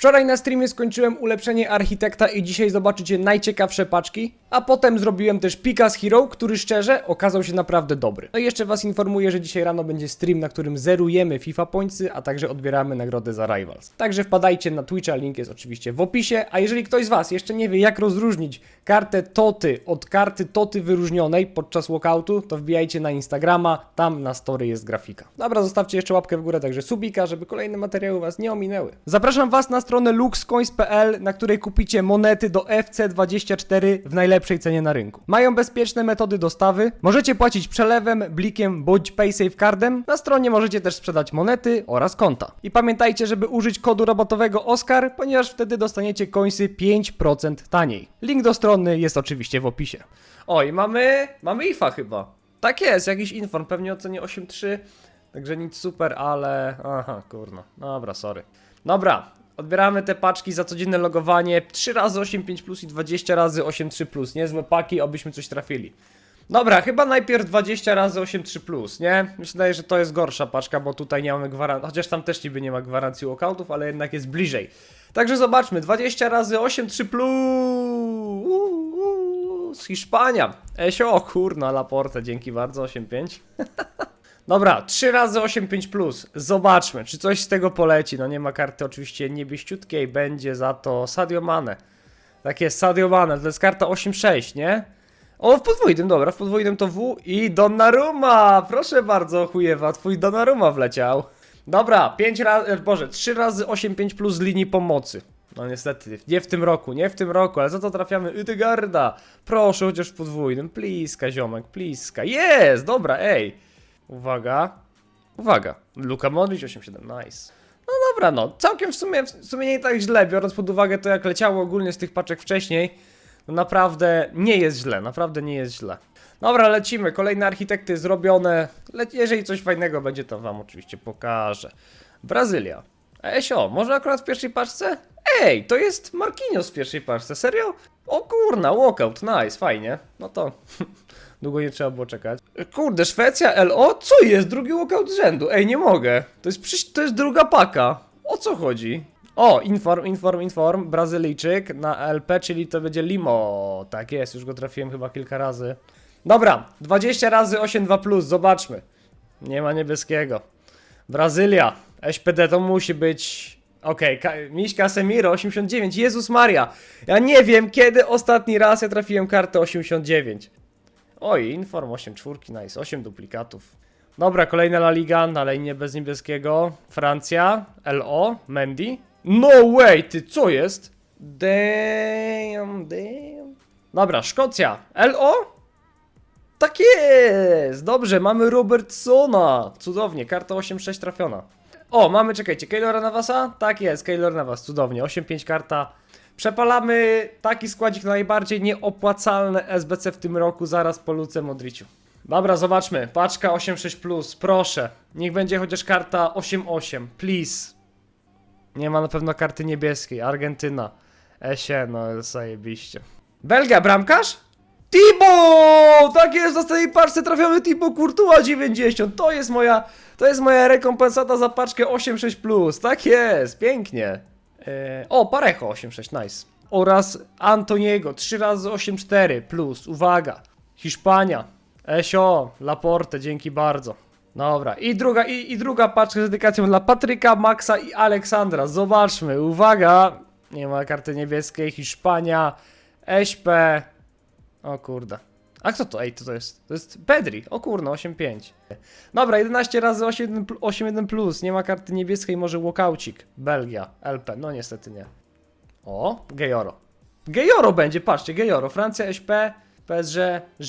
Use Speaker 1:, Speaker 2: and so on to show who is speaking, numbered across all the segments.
Speaker 1: Wczoraj na streamie skończyłem ulepszenie architekta i dzisiaj zobaczycie najciekawsze paczki, a potem zrobiłem też pika z Hero, który szczerze okazał się naprawdę dobry. No i jeszcze was informuję, że dzisiaj rano będzie stream, na którym zerujemy FIFA Pointsy, a także odbieramy nagrodę za Rivals. Także wpadajcie na Twitcha, link jest oczywiście w opisie, a jeżeli ktoś z was jeszcze nie wie jak rozróżnić kartę Toty od karty Toty wyróżnionej podczas walkoutu, to wbijajcie na Instagrama, tam na story jest grafika. Dobra, zostawcie jeszcze łapkę w górę, także subika, żeby kolejne materiały was nie ominęły. Zapraszam was na stronę luxcoins.pl, na której kupicie monety do FC24 w najlepszej cenie na rynku. Mają bezpieczne metody dostawy, możecie płacić przelewem, blikiem bądź paysafe cardem. Na stronie możecie też sprzedać monety oraz konta. I pamiętajcie, żeby użyć kodu rabatowego OSCAR, ponieważ wtedy dostaniecie coinsy 5% taniej. Link do strony jest oczywiście w opisie. Oj, mamy, mamy IFA chyba. Tak jest, jakiś inform, pewnie o cenie 8.3, także nic super, ale... Aha, kurno, dobra, sorry. Dobra, odbieramy te paczki za codzienne logowanie, 3 razy 8.5 plus i 20 razy 8.3 plus, niezłe paki, obyśmy coś trafili. Dobra, chyba najpierw 20 razy 8.3 plus, nie? Myślę, że to jest gorsza paczka, bo tutaj nie mamy gwarancji, chociaż tam też niby nie ma gwarancji walkoutów, ale jednak jest bliżej. Także zobaczmy, 20 razy 8.3 plus Uuu, z Hiszpania. Esio, kurna, Laporte, dzięki bardzo, 8.5. Dobra, 3 razy 8.5 plus. Zobaczmy, czy coś z tego poleci. No nie ma karty oczywiście niebieściutkiej, będzie za to Sadio Mane. Tak jest, Sadio Mane, to jest karta 8.6, nie? O, w podwójnym, dobra, w podwójnym to W i Donnarumma! Proszę bardzo, chujewa, twój Donnarumma wleciał. Dobra, 5 razy, boże, 3 razy 8.5 plus linii pomocy. No niestety, nie w tym roku, nie w tym roku, ale za to trafiamy Ydegarda. Proszę, chociaż w podwójnym, pliska ziomek, pliska. Jest, dobra, ej. Uwaga, uwaga, Luka Modric 8.7, nice. No dobra, no, całkiem w sumie, w sumie nie tak źle, biorąc pod uwagę to jak leciało ogólnie z tych paczek wcześniej. No naprawdę nie jest źle, naprawdę nie jest źle. Dobra, lecimy. Kolejne architekty zrobione. Le jeżeli coś fajnego będzie, to wam oczywiście pokażę. Brazylia. Esio, może akurat w pierwszej paczce? Ej, to jest Marquinhos w pierwszej paczce, serio? O kurna, walkout, nice, fajnie. No to długo nie trzeba było czekać. Kurde, Szwecja, LO? Co jest? Drugi walkout z rzędu. Ej, nie mogę. To jest, to jest druga paka. O co chodzi? O, inform, inform, inform, Brazylijczyk na LP, czyli to będzie Limo. Tak jest, już go trafiłem chyba kilka razy. Dobra, 20 razy 8.2+, plus, zobaczmy. Nie ma niebieskiego. Brazylia, SPD to musi być... Okej, okay, Miś Casemiro 89, Jezus Maria. Ja nie wiem, kiedy ostatni raz ja trafiłem kartę 89. Oj, Inform 8 czwórki, nice, 8 duplikatów. Dobra, kolejna La Liga, dalej nie bez niebieskiego. Francja, LO, Mendy. No way, ty co jest? Damn, damn. Dobra, Szkocja, LO? Tak jest! Dobrze, mamy Robertsona. Cudownie, karta 8-6 trafiona. O, mamy, czekajcie, Keylora Navasa? Tak jest, Keylor Navas, cudownie, 8-5 karta. Przepalamy taki składzik najbardziej nieopłacalny SBC w tym roku, zaraz po Luce Modriciu. Dobra, zobaczmy, paczka 8-6+, proszę. Niech będzie chociaż karta 8-8, please. Nie ma na pewno karty niebieskiej, Argentyna. Esie, no zajebiście. Belgia, bramkarz? Tibo! Tak jest, w ostatniej paczce trafiamy Tibo Courtois 90. To jest moja, to jest moja rekompensata za paczkę 8.6+. Tak jest, pięknie. E, o, Parejo 8.6, nice. Oraz Antoniego 3 razy 8.4 plus, uwaga. Hiszpania. Esio, Laporte, dzięki bardzo. Dobra, i druga, i, i druga paczka z dedykacją dla Patryka, Maxa i Aleksandra. Zobaczmy, uwaga. Nie ma karty niebieskiej, Hiszpania, SP. O kurde. A kto to? Ej, to, to jest? To jest Pedri. O kurno, 8-5. Dobra, 11 razy 8-1 pl- 8-1 plus. Nie ma karty niebieskiej, może walkaucik. Belgia, LP. No niestety nie. O, Gejoro. Gejoro będzie, patrzcie, Gejoro. Francja, SP, PSG,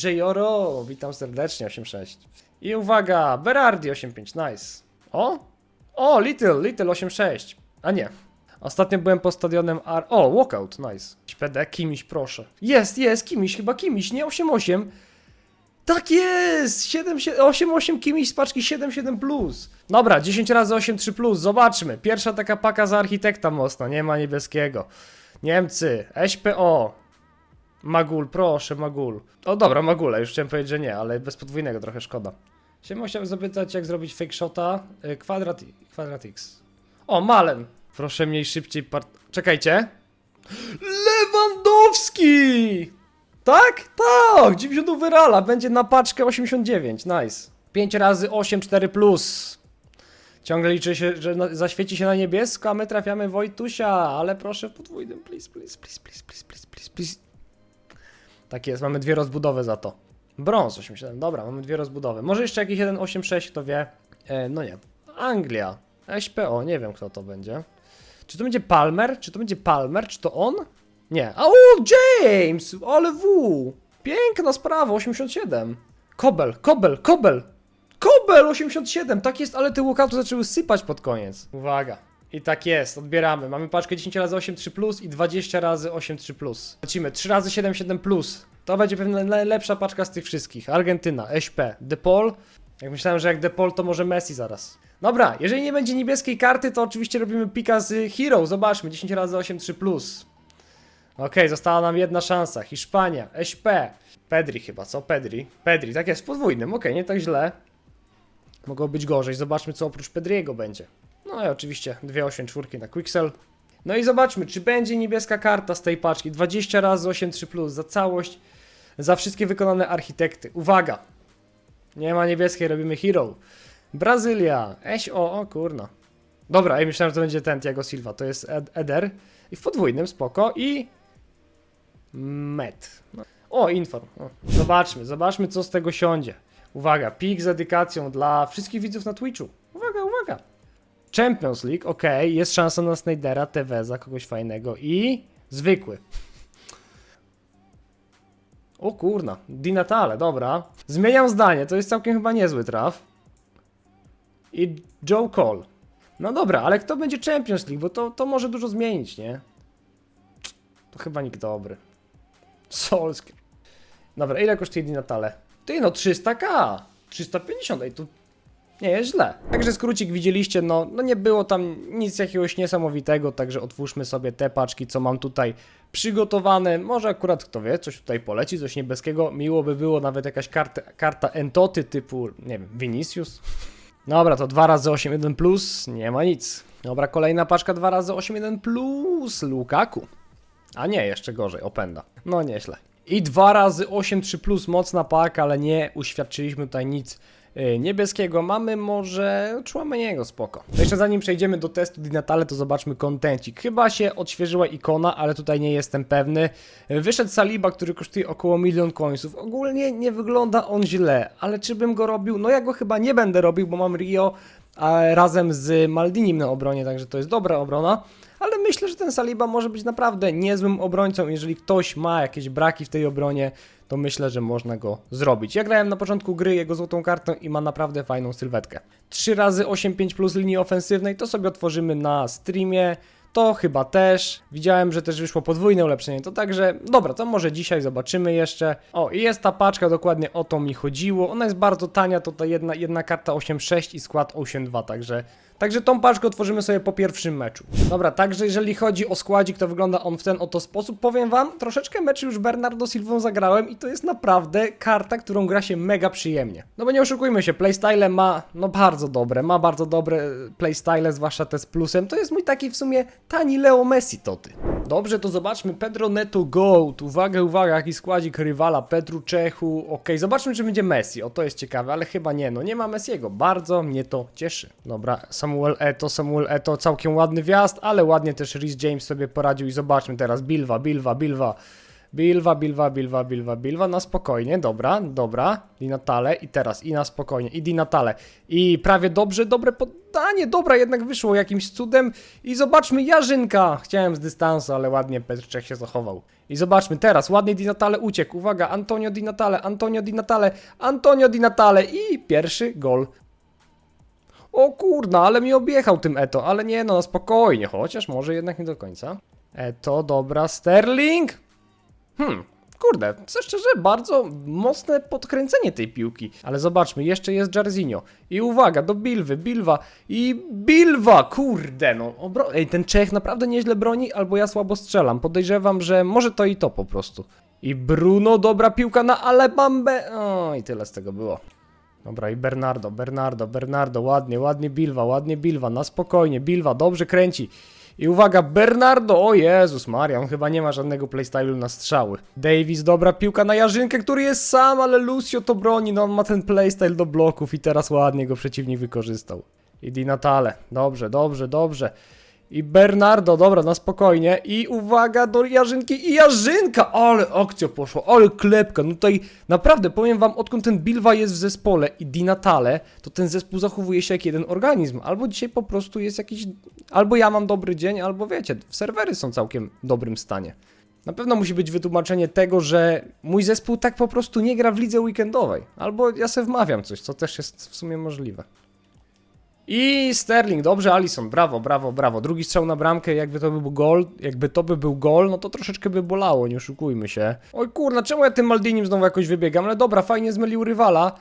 Speaker 1: Gejoro. Witam serdecznie, 8-6. I uwaga, Berardi 8-5, nice. O, o, Little, Little 8-6. A nie. Ostatnio byłem po stadionem Ar... O, walkout, nice. PD, Kimiś, proszę. Jest, jest, Kimiś, chyba Kimiś, nie 8-8. Tak jest! 8-8 Kimiś z paczki 7-7+. Plus. Dobra, 10 razy 8-3+, plus. zobaczmy. Pierwsza taka paka za architekta mocna, nie ma niebieskiego. Niemcy, SPO. Magul, proszę, Magul. O dobra, Magula, już chciałem powiedzieć, że nie, ale bez podwójnego trochę szkoda. Siema, chciałem zapytać, jak zrobić fake shota. Y, Kwadrat, kwadrat X. O, Malen. Proszę mniej szybciej part... Czekajcie. Lewandowski! Tak? Tak! 90 overalla. Będzie na paczkę 89. Nice. 5 razy 8, 4 plus. Ciągle liczy się, że zaświeci się na niebiesko, a my trafiamy Wojtusia, ale proszę w podwójnym, please, please, please, please, please, please, please, please. Tak jest, mamy dwie rozbudowy za to. Brąz 87, dobra, mamy dwie rozbudowy. Może jeszcze jakiś 186, kto wie. E, no nie. Anglia. SPO, nie wiem kto to będzie. Czy to będzie Palmer? Czy to będzie Palmer? Czy to on? Nie. A, O, James! Ale W! Piękna sprawa, 87. Kobel, Kobel, Kobel! Kobel 87, tak jest, ale te łokauty zaczęły sypać pod koniec. Uwaga. I tak jest, odbieramy. Mamy paczkę 10 razy 8 3 plus i 20 razy 8 3 plus. Lecimy 3 razy 7 7 plus. To będzie pewnie najlepsza paczka z tych wszystkich. Argentyna, SP, DePaul. Jak myślałem, że jak DePaul to może Messi zaraz. Dobra, jeżeli nie będzie niebieskiej karty, to oczywiście robimy pika z Hero. Zobaczmy, 10 razy 8 3 plus. Okej, została nam jedna szansa. Hiszpania, SP. Pedri chyba, co? Pedri. Pedri, tak jest, podwójnym, okej, nie tak źle. Mogło być gorzej. Zobaczmy, co oprócz Pedriego będzie. No i oczywiście dwie 8 czwórki na Quixel. No i zobaczmy, czy będzie niebieska karta z tej paczki. 20 razy 8 3 plus za całość, za wszystkie wykonane architekty. Uwaga! Nie ma niebieskiej, robimy hero. Brazylia. Eś, o, o kurna. Dobra, ej, myślałem, że to będzie ten Tiago Silva. To jest Ed Eder. I w podwójnym, spoko. I... Met. No. O, inform. O. Zobaczmy, zobaczmy, co z tego siądzie. Uwaga, pik z dedykacją dla wszystkich widzów na Twitchu. Uwaga, uwaga. Champions League, ok, jest szansa na Snydera, Teveza, kogoś fajnego i zwykły. O kurna, Di Natale, dobra. Zmieniam zdanie, to jest całkiem chyba niezły traf. I Joe Cole. No dobra, ale kto będzie Champions League, bo to, to może dużo zmienić, nie? To chyba nikt dobry. Solskier. Dobra, ile kosztuje Di Natale? Ty no 300k! 350, ej tu nie jest źle. Także skrócik widzieliście, no, no nie było tam nic jakiegoś niesamowitego, także otwórzmy sobie te paczki, co mam tutaj przygotowane. Może akurat kto wie, coś tutaj poleci, coś niebieskiego. Miło by było nawet jakaś karta, karta Entoty typu, nie wiem, Vinicius. Dobra, to 2 razy 8 1 plus, nie ma nic. Dobra, kolejna paczka 2 razy 8 1 plus, Lukaku. A nie, jeszcze gorzej, Openda. No nieźle. I 2 razy 8 3 plus, mocna paka, ale nie uświadczyliśmy tutaj nic niebieskiego. Mamy może Chouameniego, spoko. Jeszcze zanim przejdziemy do testu Di Natale, to zobaczmy kontencik. Chyba się odświeżyła ikona, ale tutaj nie jestem pewny. Wyszedł Saliba, który kosztuje około milion coinsów. Ogólnie nie wygląda on źle, ale czy bym go robił? No ja go chyba nie będę robił, bo mam Rio razem z Maldinim na obronie, także to jest dobra obrona. Ale myślę, że ten Saliba może być naprawdę niezłym obrońcą. Jeżeli ktoś ma jakieś braki w tej obronie, to myślę, że można go zrobić. Ja grałem na początku gry jego złotą kartą i ma naprawdę fajną sylwetkę. 3 razy 8-5 plus linii ofensywnej to sobie otworzymy na streamie. To chyba też. Widziałem, że też wyszło podwójne ulepszenie. To także, dobra, to może dzisiaj zobaczymy jeszcze. O, i jest ta paczka, dokładnie o to mi chodziło. Ona jest bardzo tania, to ta jedna, jedna karta 8.6 i skład 8.2, także Także tą paczkę otworzymy sobie po pierwszym meczu. Dobra, także jeżeli chodzi o składzik, to wygląda on w ten oto sposób. Powiem wam, troszeczkę meczy już Bernardo Silvą zagrałem i to jest naprawdę karta, którą gra się mega przyjemnie. No bo nie oszukujmy się, playstyle ma, no bardzo dobre, ma bardzo dobre playstyle, zwłaszcza te z plusem. To jest mój taki w sumie tani Leo Messi toty. Dobrze, to zobaczmy Pedro Neto Goat. Uwaga, uwaga, jaki składzik rywala Petru Czechu. Okej, zobaczmy, czy będzie Messi. O, to jest ciekawe, ale chyba nie, no nie ma Messiego. Bardzo mnie to cieszy. Dobra, Samuel Eto, Samuel Eto, całkiem ładny wjazd, ale ładnie też Rhys James sobie poradził i zobaczmy teraz Bilwa, Bilwa, Bilwa. Bilwa, Bilwa, Bilwa, Bilwa, Bilwa, na spokojnie, dobra, dobra, Di Natale i teraz, i na spokojnie, i Di Natale, i prawie dobrze, dobre poddanie, dobra, jednak wyszło jakimś cudem. I zobaczmy Jarzynka, chciałem z dystansu, ale ładnie Petrczek się zachował. I zobaczmy teraz, ładnie Di Natale uciekł, uwaga, Antonio Di Natale, Antonio Di Natale, Antonio Di Natale. I pierwszy gol. O kurna, ale mi objechał tym Eto, ale nie no, spokojnie, chociaż może jednak nie do końca. Eto, dobra, Sterling. Hmm, kurde, co szczerze, bardzo mocne podkręcenie tej piłki. Ale zobaczmy, jeszcze jest Jarzinho. I uwaga, do Bilwy, Bilwa i Bilwa, kurde no. Obro... Ej, ten Czech naprawdę nieźle broni, albo ja słabo strzelam. Podejrzewam, że może to i to po prostu. I Bruno, dobra piłka na Alebambę. O, i tyle z tego było. Dobra, i Bernardo, Bernardo, Bernardo, ładnie, ładnie Bilwa, ładnie Bilwa, na spokojnie, Bilwa, dobrze kręci. I uwaga, Bernardo, o Jezus Maria, on chyba nie ma żadnego playstylu na strzały. Davis, dobra piłka na Jarzynkę, który jest sam, ale Lucio to broni, no on ma ten playstyle do bloków i teraz ładnie go przeciwnik wykorzystał. I Di Natale, dobrze, dobrze, dobrze. I Bernardo, dobra, na spokojnie. I uwaga do Jarzynki i Jarzynka! Ale akcja poszła, ale klepka. No tutaj naprawdę powiem wam, odkąd ten Bilwa jest w zespole i Di Natale, to ten zespół zachowuje się jak jeden organizm. Albo dzisiaj po prostu jest jakiś... Albo ja mam dobry dzień, albo wiecie, serwery są całkiem dobrym stanie. Na pewno musi być wytłumaczenie tego, że mój zespół tak po prostu nie gra w lidze weekendowej. Albo ja se wmawiam coś, co też jest w sumie możliwe. I Sterling, dobrze, Alison, brawo, brawo, brawo. Drugi strzał na bramkę, jakby to by był gol, jakby to by był gol, no to troszeczkę by bolało, nie oszukujmy się. Oj kurna, czemu ja tym Maldinim znowu jakoś wybiegam? Ale dobra, fajnie zmylił rywala.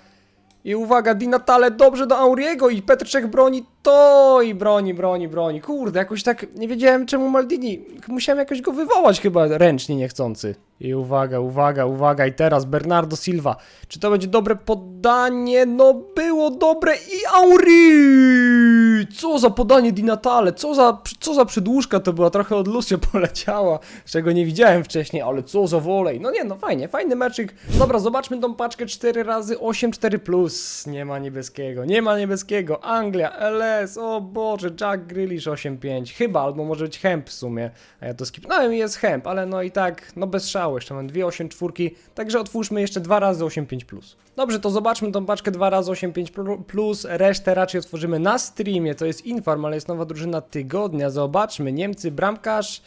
Speaker 1: I uwaga, Di Natale dobrze do Auriego i Petrczek broni to i broni, broni, broni. Kurde, jakoś tak nie wiedziałem czemu Maldini. Musiałem jakoś go wywołać chyba ręcznie niechcący. I uwaga, uwaga, uwaga i teraz Bernardo Silva. Czy to będzie dobre podanie? No było dobre i Auri! Co za podanie Di Natale, co za, co za przedłużka to była, trochę od Lucio poleciała, czego nie widziałem wcześniej, ale co za wolej. No nie, no fajnie, fajny meczyk. Dobra, zobaczmy tą paczkę 4 razy 8 4 plus. Nie ma niebieskiego, nie ma niebieskiego. Anglia, LS, o Boże, Jack Grealish 8-5. Chyba, albo może być Hemp w sumie. A ja to skipnąłem i jest Hemp, ale no i tak, no bez szału, jeszcze mam dwie 8 czwórki, także otwórzmy jeszcze dwa razy 8-5 plus. Dobrze, to zobaczmy tą paczkę dwa razy 8-5 plu- plus, resztę raczej otworzymy na streamie, to jest Inform, ale jest nowa drużyna tygodnia, zobaczmy, Niemcy, bramkarz...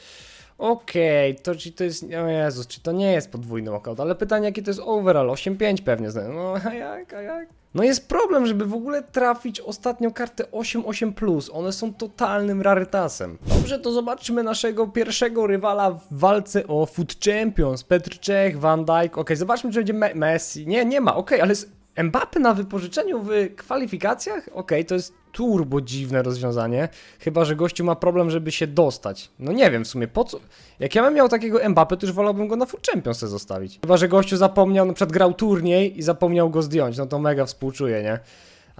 Speaker 1: Okej, to czy to jest. O Jezus, czy to nie jest podwójny walkout, ale pytanie, jaki to jest overall? 8-5 pewnie. No a jak, a jak? No jest problem, żeby w ogóle trafić ostatnią kartę 8-8. One są totalnym rarytasem. Dobrze, to zobaczmy naszego pierwszego rywala w walce o Food Champions. Petr Czech, Van Dijk. Okej, zobaczmy, czy będzie Me Messi. Nie, nie ma, okej, ale jest Mbappe na wypożyczeniu w kwalifikacjach? Okej, to jest turbo dziwne rozwiązanie. Chyba, że gościu ma problem, żeby się dostać. No nie wiem w sumie, po co... Jak ja bym miał takiego Mbappe, to już wolałbym go na Food Champions zostawić. Chyba, że gościu zapomniał, na przykład grał turniej i zapomniał go zdjąć. No to mega współczuję, nie?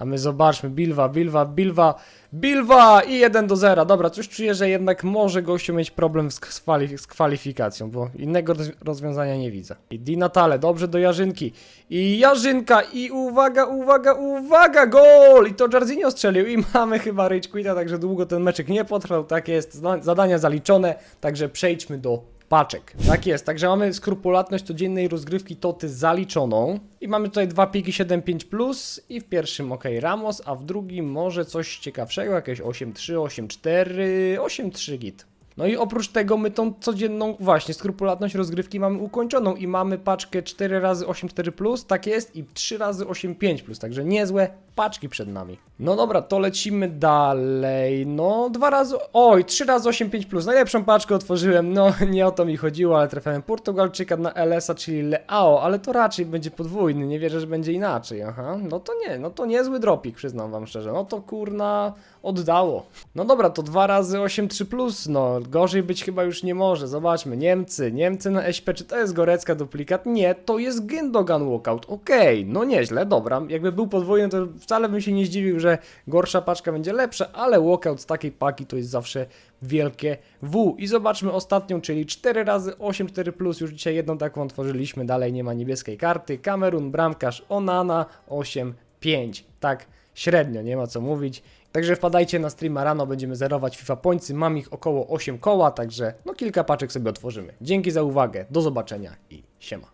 Speaker 1: A my zobaczmy, Bilwa, Bilwa, Bilwa, Bilwa i 1 do 0. Dobra, coś czuję, że jednak może gościu mieć problem z, kwali- z kwalifikacją, bo innego roz- rozwiązania nie widzę. I Di Natale, dobrze do Jarzynki. I Jarzynka, i uwaga, uwaga, uwaga, gol! I to Jarzinho strzelił i mamy chyba Rage Quita, także długo ten meczek nie potrwał. Tak jest, zadania zaliczone, także przejdźmy do paczek. Tak jest, także mamy skrupulatność codziennej rozgrywki Toty zaliczoną i mamy tutaj dwa piki 7.5 plus i w pierwszym ok Ramos, a w drugim może coś ciekawszego, jakieś 8.3, 8.4, 8.3 git. No i oprócz tego my tą codzienną właśnie skrupulatność rozgrywki mamy ukończoną i mamy paczkę 4 razy 8.4 plus, tak jest, i 3 razy 8.5 plus, także niezłe paczki przed nami. No dobra, to lecimy dalej. No, dwa razy. Oj, trzy razy 8,5 plus. Najlepszą paczkę otworzyłem. No, nie o to mi chodziło, ale trafiałem Portugalczyka na LS-a, czyli Leao, ale to raczej będzie podwójny. Nie wierzę, że będzie inaczej. Aha, no to nie, no to niezły dropik, przyznam wam szczerze. No to kurna oddało. No dobra, to dwa razy 8,3 plus. No, gorzej być chyba już nie może. Zobaczmy. Niemcy, Niemcy na SP. Czy to jest Gorecka duplikat? Nie, to jest Gündogan walkout. Okej, no nieźle, dobra. Jakby był podwójny, to wcale bym się nie zdziwił, że gorsza paczka będzie lepsza, ale walkout z takiej paki to jest zawsze wielkie W. I zobaczmy ostatnią, czyli 4 razy 8 4 plus. Już dzisiaj jedną taką otworzyliśmy, dalej nie ma niebieskiej karty. Kamerun, bramkarz, Onana 8 5. Tak średnio, nie ma co mówić. Także wpadajcie na streama rano, będziemy zerować FIFA Pońcy. Mam ich około 8 koła, także no kilka paczek sobie otworzymy. Dzięki za uwagę, do zobaczenia i siema.